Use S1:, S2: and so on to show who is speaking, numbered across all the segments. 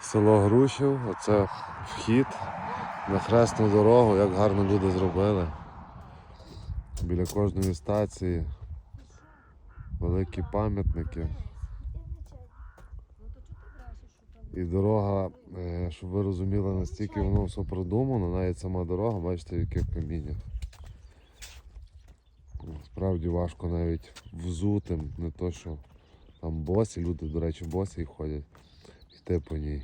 S1: Село Грушів, оце вхід на хресну дорогу, як гарно люди зробили. Біля кожної стації великі пам'ятники. І дорога, е, щоб ви розуміли, настільки воно все продумано, навіть сама дорога, бачите, в яких каміннях. Справді важко навіть взутим, не то що там босі, люди, до речі, босі ходять, йти по ній.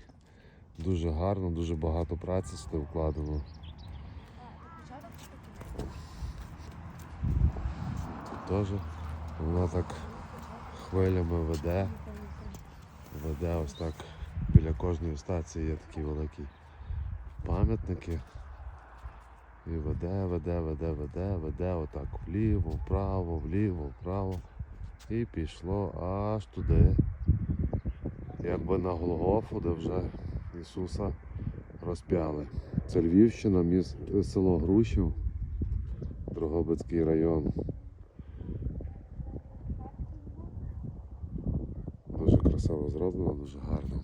S1: Дуже гарно, дуже багато праці сюди вкладено. Тут теж вона так хвилями веде. Веде ось так. Біля кожної стації є такі великі пам'ятники. І веде, веде, веде, веде, веде отак вліво, вправо, вліво, вправо. І пішло аж туди. Якби на Голгофу, де вже Ісуса розп'яли. Це Львівщина, міст, село Грушів, Дрогобицький район. Дуже красиво зроблено, дуже гарно.